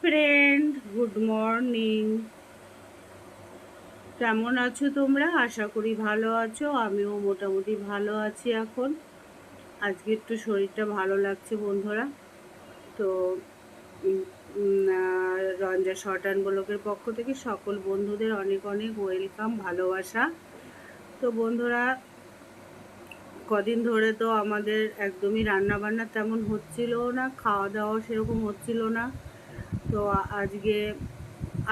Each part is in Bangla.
ফ্রেন্ড গুড মর্নিং কেমন আছো তোমরা? আশা করি ভালো আছো। আমিও মোটামুটি ভালো আছি এখন। আজকে একটু শরীরটা ভালো লাগছে বন্ধুরা। তো রঞ্জা শর্ট ব্লকের পক্ষ থেকে সকল বন্ধুদের অনেক অনেক ওয়েলকাম, ভালোবাসা। তো বন্ধুরা, কদিন ধরে তো আমাদের একদমই রান্না বান্না তেমন হচ্ছিলও না, খাওয়া দাওয়া সেরকম হচ্ছিল না। তো আজকে,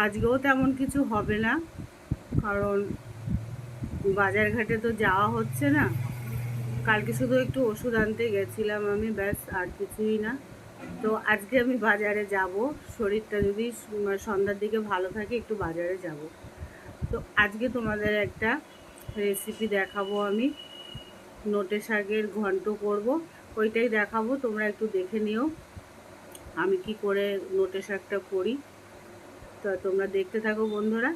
আজকেও তেমন কিছু হবে না। কারণ বাজার ঘাটে তো যাওয়া হচ্ছে না। কালকে শুধু একটু ওষুধ আনতে গেছিলাম আমি, ব্যাস, আর কিছুই না। তো আজকে আমি বাজারে যাব। শরীরটা যদি সন্ধ্যার দিকে ভালো থাকে, একটু বাজারে যাব। তো আজকে তোমাদের একটা রেসিপি দেখাবো আমি। নোটে শাকের ঘন্ট করব। ওইটাই দেখাবো, তোমরা একটু দেখে নিও। আমি কি করে নোটে শাকটা করি? তো তোমরা দেখতে থাকো বন্ধুরা,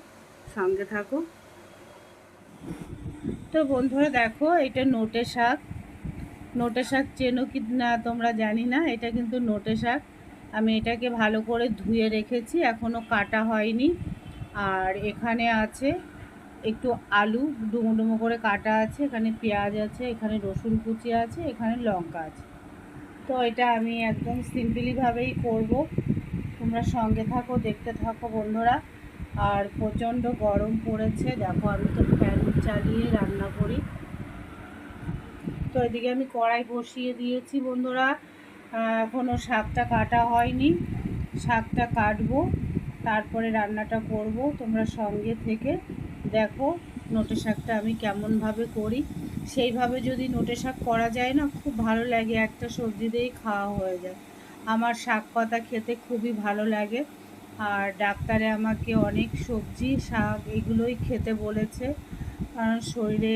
সঙ্গে থাকো। তো বন্ধুরা দেখো, এটা নোটে শাক। নোটে শাক চেনো কি না তোমরা জানি না, এটা কিন্তু নোটে শাক। আমি এটাকে ভালো করে ধুয়ে রেখেছি এখনও কাটা হয়নি। আর এখানে আছে একটু আলু, ডুমো ডুমো করে কাটা আছে, এখানে পেঁয়াজ আছে, এখানে রসুন কুচি আছে, এখানে লঙ্কা আছে। তো এটা আমি একদম সিম্পলিভাবেই করব। তোমরা সঙ্গে থাকো, দেখতে থাকো বন্ধুরা। আর প্রচণ্ড গরম পড়েছে। দেখো, আমি তো ফ্যান চালিয়ে রান্না করি। তো এদিকে আমি কড়াই বসিয়ে দিয়েছি বন্ধুরা। এখনও শাকটা কাটা হয়নি। শাকটা কাটবো, তারপরে রান্নাটা করব। তোমরা সঙ্গে থেকে দেখো, নোটে শাকটা আমি কেমনভাবে করি। সেইভাবে যদি নোটে শাক করা যায় না, খুব ভালো লাগে। একটা সবজি দিয়েই খাওয়া হয়ে যায়। আমার শাক পাতা খেতে খুবই ভালো লাগে। আর ডাক্তারে আমাকে অনেক সবজি, শাক এগুলোই খেতে বলেছে। কারণ শরীরে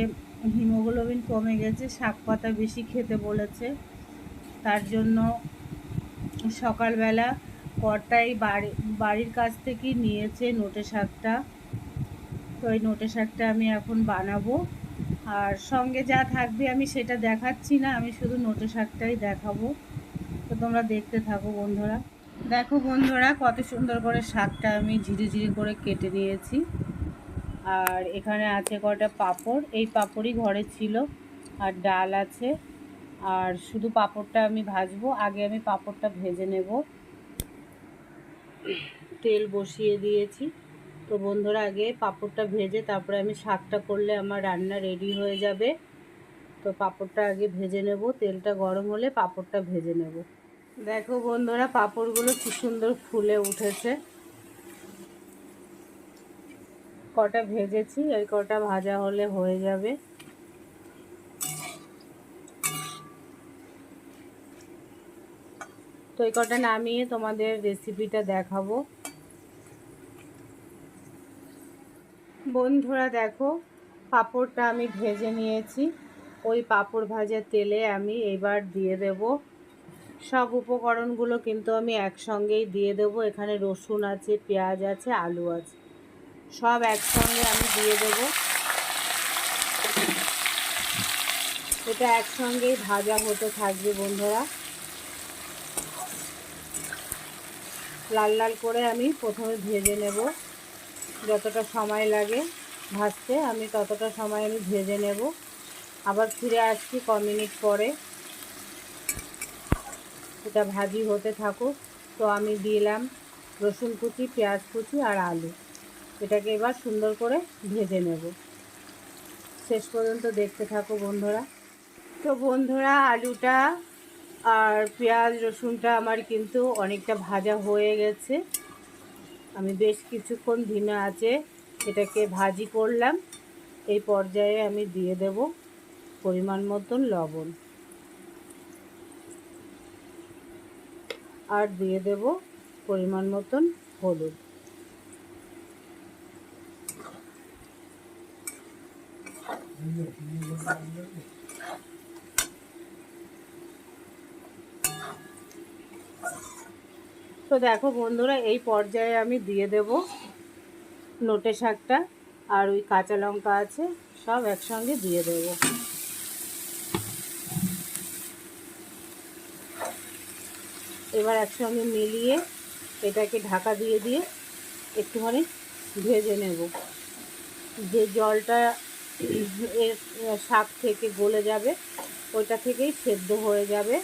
হিমোগ্লোবিন কমে গেছে, শাক পাতা বেশি খেতে বলেছে। তার জন্য সকালবেলা কর্তাই বাড়ি, বাড়ির কাছ থেকেই নিয়েছে নোটে শাকটা। তো এই নোটে শাকটা আমি এখন বানাবো। আর সঙ্গে যা থাকবে আমি সেটা দেখাচ্ছি না, আমি শুধু নোটে শাকটাই দেখাবো। তো তোমরা দেখতে থাকো বন্ধুরা। দেখো বন্ধুরা, কত সুন্দর করে শাকটা আমি ঝিরি ঝিরি করে কেটে নিয়েছি। আর এখানে আছে কটা পাপড়, এই পাপড়ই ঘরে ছিল। আর ডাল আছে। আর শুধু পাপড়টা আমি ভাজবো, আগে আমি পাপড়টা ভেজে নেব। তেল বসিয়ে দিয়েছি। তো বন্ধুরা আগে পাঁপড়টা ভেজে তারপরে আমি শাকটা করলে আমার রান্না রেডি হয়ে যাবে। তো পাঁপড়টা আগে ভেজে নেব, তেলটা গরম হলে পাঁপড়টা ভেজে নেব। দেখো বন্ধুরা পাঁপড়গুলো কি সুন্দর ফুলে উঠেছে। কটা ভেজেছি, এই কটা ভাজা হলে হয়ে যাবে। তো এই কটা নামিয়ে তোমাদের রেসিপিটা দেখাবো। বন্ধুরা দেখো, পাঁপড়টা আমি ভেজে নিয়েছি। ওই পাঁপড় ভাজার তেলে আমি এবার দিয়ে দেব। সব উপকরণগুলো কিন্তু আমি একসঙ্গেই দিয়ে দেব। এখানে রসুন আছে, পেঁয়াজ আছে, আলু আছে। সব একসঙ্গে আমি দিয়ে দেব। এটা একসঙ্গেই ভাজা হতে থাকবে বন্ধুরা। লাল লাল করে আমি প্রথমে ভেজে নেব। যতটা সময় লাগে ভাজতে, আমি ততটা সময় আমি ভেজে নেব। আবার ফিরে আসছি ক মিনিট পরে। এটা ভাজি হতে থাকুক। তো আমি দিলাম রসুন কুচি, পেঁয়াজ কুচি আর আলু। এটাকে এবার সুন্দর করে ভেজে নেব। শেষ পর্যন্ত দেখতে থাকো বন্ধুরা। তো বন্ধুরা, আলুটা আর পেঁয়াজ রসুনটা আমার কিন্তু অনেকটা ভাজা হয়ে গেছে। আমি বেশ কিছুক্ষণ ধিমে আছে, এটাকে ভাজি করলাম। এই পর্যায়ে আমি দিয়ে দেব পরিমাণ মতন লবণ। আর দিয়ে দেব পরিমাণ মতন হলুদ। তো দেখো বন্ধুরা, এই পর্যায়ে আমি দিয়ে দেব নোটে শাকটা আর ওই কাঁচা লঙ্কা আছে, সব একসঙ্গে দিয়ে দেব। এবার একসঙ্গে মিলিয়ে এটাকে ঢাকা দিয়ে দিয়ে একটুখানি ভেজে নেব। যে জলটা এর শাক থেকে গলে যাবে, ওইটা থেকেই সেদ্ধ হয়ে যাবে।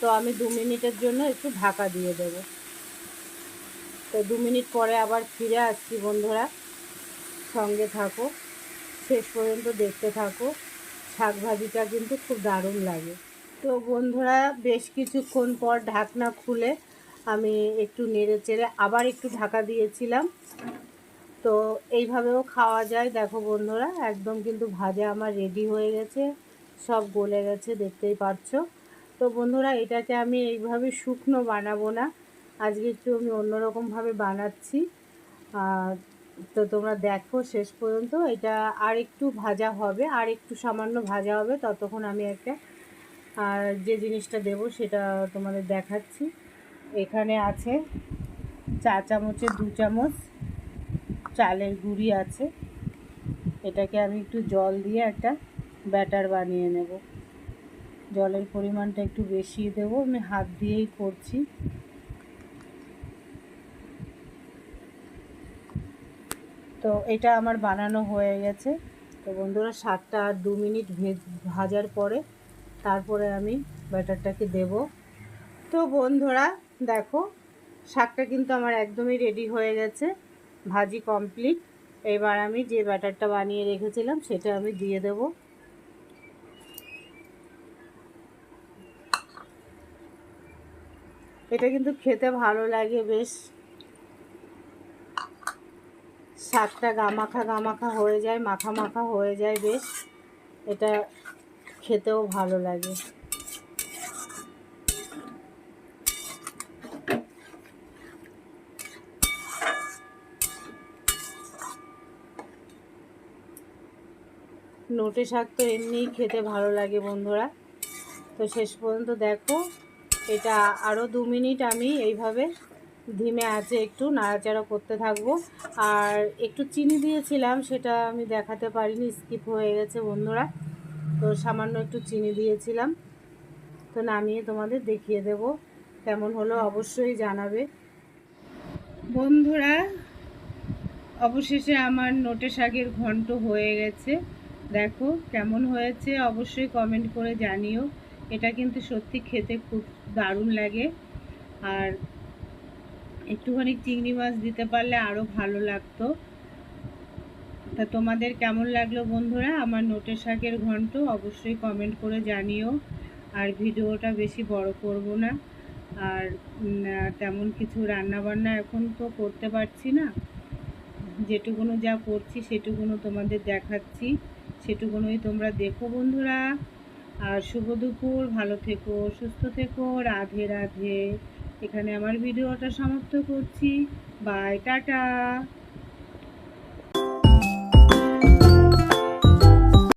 তো আমি দু মিনিটের জন্য একটু ঢাকা দিয়ে দেবো। তো দু মিনিট পরে আবার ফিরে আসছি বন্ধুরা। সঙ্গে থাকো। শেষ পর্যন্ত দেখতে থাকো। শাক ভাজিটা কিন্তু খুব দারুণ লাগে। তো বন্ধুরা, বেশ কিছুক্ষণ পর ঢাকনা খুলে আমি একটু নেড়ে চেড়ে আবার একটু ঢাকা দিয়েছিলাম। তো এইভাবেও খাওয়া যায়। দেখো বন্ধুরা, একদম কিন্তু ভাজা আমার রেডি হয়ে গেছে। সব গলে গেছে, দেখতেই পারছ তো বন্ধুরা, এটাকে আমি এইভাবে শুকনো বানাবো না। আজকে একটু আমি অন্যরকমভাবে বানাচ্ছি। তো তোমরা দেখো শেষ পর্যন্ত। এটা আর একটু ভাজা হবে আর একটু সামান্য ভাজা হবে, ততক্ষণ আমি একটা যে জিনিসটা দেব সেটা তোমাদের দেখাচ্ছি। এখানে আছে চা চামচের দু চামচ চালের গুঁড়ি আছে। এটাকে আমি একটু জল দিয়ে একটা ব্যাটার বানিয়ে নেব। জলের পরিমাণটা একটু বেশি দেবো। আমি হাত দিয়েই করছি। তো এটা আমার বানানো হয়ে গেছে। তো বন্ধুরা শাকটা আর দু মিনিট ভাজার পরে তারপরে আমি ব্যাটারটাকে দেব। তো বন্ধুরা, দেখো, শাকটা কিন্তু আমার একদমই রেডি হয়ে গেছে। ভাজি কমপ্লিট এবার আমি যে ব্যাটারটা বানিয়ে রেখেছিলাম, সেটা আমি দিয়ে দেব। এটা কিন্তু খেতে ভালো লাগে, বেশ শাকটা গামাখা গামাখা হয়ে যায়, মাখা মাখা হয়ে যায় বেশ। এটা খেতেও ভালো লাগে। নোটে শাক তো এমনিই খেতে ভালো লাগে বন্ধুরা। তো শেষ পর্যন্ত দেখো, এটা আরও দু মিনিট আমি এইভাবে ধিমে আছে একটু, নাড়াচাড়া করতে থাকব। আর একটু চিনি দিয়েছিলাম, সেটা আমি দেখাতে পারিনি, স্কিপ হয়ে গেছে বন্ধুরা। তো সামান্য একটু চিনি দিয়েছিলাম। তো নামিয়ে তোমাদের দেখিয়ে দেব, কেমন হলো অবশ্যই জানাবে। বন্ধুরা, অবশেষে আমার নোটে শাকের ঘন্ট হয়ে গেছে। দেখো কেমন হয়েছে, অবশ্যই কমেন্ট করে জানিও। এটা কিন্তু সত্যি খেতে খুব দারুণ লাগে। আর একটুখানি চিংড়ি মাছ দিতে পারলে আরও ভালো লাগতো। তা তোমাদের কেমন লাগল বন্ধুরা? আমার নোটের শাকের ঘন্ট অবশ্যই কমেন্ট করে জানিও। আর ভিডিওটা বেশি বড় করব না। আর তেমন কিছু রান্না বান্না এখন তো করতে পারছি না। যেটুকুনো যা করছি সেটুকুনো তোমাদের দেখাচ্ছি। সেটুকুনোই তোমরা দেখো বন্ধুরা। আর শুভ দুপুর, ভালো থেকো, সুস্থ থেকো, রাধে রাধে। এখানে আমার ভিডিওটা সমাপ্ত করছি। Bye tata.